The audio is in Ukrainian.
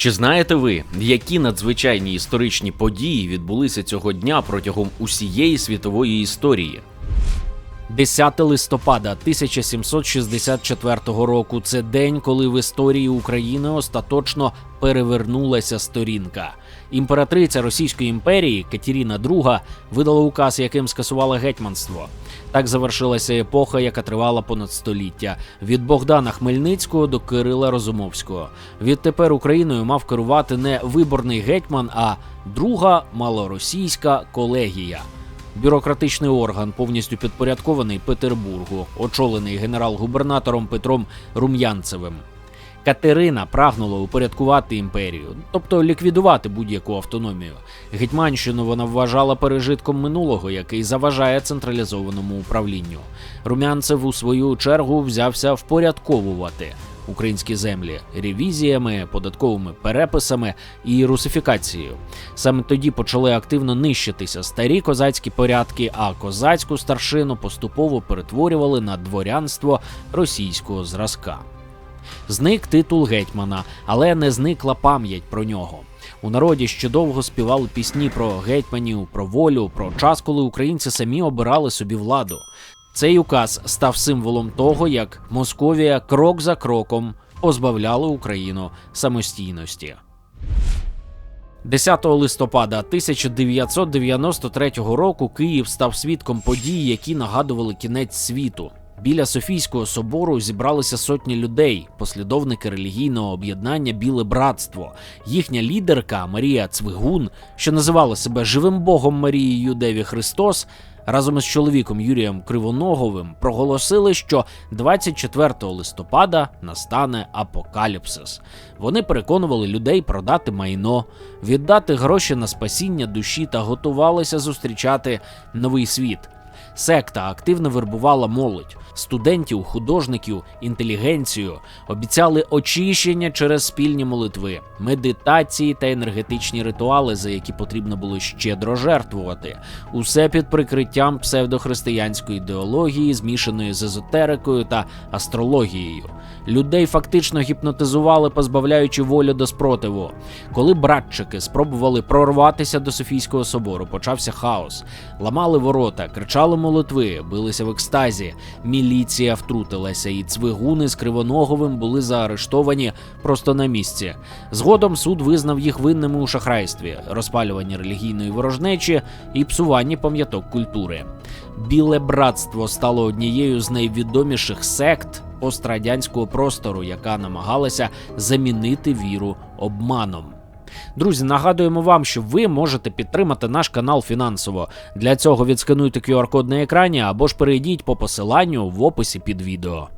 Чи знаєте ви, які надзвичайні історичні події відбулися цього дня протягом усієї світової історії? 10 листопада 1764 року це день, коли в історії України остаточно перевернулася сторінка. Імператриця Російської імперії Катерина II видала указ, яким скасувала гетьманство. Так завершилася епоха, яка тривала понад століття від Богдана Хмельницького до Кирила Розумовського. Відтепер Україною мав керувати не виборний гетьман, а друга малоросійська колегія. Бюрократичний орган повністю підпорядкований Петербургу, очолений генерал-губернатором Петром Рум'янцевим. Катерина прагнула упорядкувати імперію, тобто ліквідувати будь-яку автономію. Гетьманщину вона вважала пережитком минулого, який заважає централізованому управлінню. Румянцев у свою чергу взявся впорядковувати українські землі ревізіями, податковими переписами і русифікацією. Саме тоді почали активно нищитися старі козацькі порядки, а козацьку старшину поступово перетворювали на дворянство російського зразка. Зник титул гетьмана, але не зникла пам'ять про нього. У народі ще довго співали пісні про гетьманів, про волю, про час, коли українці самі обирали собі владу. Цей указ став символом того, як Московія крок за кроком позбавляла Україну самостійності. 10 листопада 1993 року Київ став свідком подій, які нагадували кінець світу. Біля Софійського собору зібралися сотні людей, послідовники релігійного об'єднання Біле братство. Їхня лідерка Марія Цвигун, що називала себе живим Богом Марії Юдеві Христос, разом із чоловіком Юрієм Кривоноговим проголосили, що 24 листопада настане апокаліпсис. Вони переконували людей продати майно, віддати гроші на спасіння душі та готувалися зустрічати новий світ. Секта активно вербувала молодь, студентів, художників, інтелігенцію, обіцяли очищення через спільні молитви, медитації та енергетичні ритуали, за які потрібно було щедро жертвувати. Усе під прикриттям псевдохристиянської ідеології, змішаної з езотерикою та астрологією. Людей фактично гіпнотизували, позбавляючи волю до спротиву. Коли братчики спробували прорватися до Софійського собору, почався хаос. Ламали ворота, кричали молитви, билися в екстазі. Міліція втрутилася, і цвигуни з Кривоноговим були заарештовані просто на місці. Згодом суд визнав їх винними у шахрайстві, розпалюванні релігійної ворожнечі і псуванні пам'яток культури. Біле братство стало однією з найвідоміших сект пострадянського простору, яка намагалася замінити віру обманом. Друзі, нагадуємо вам, що ви можете підтримати наш канал фінансово. Для цього відскануйте QR-код на екрані або ж перейдіть по посиланню в описі під відео.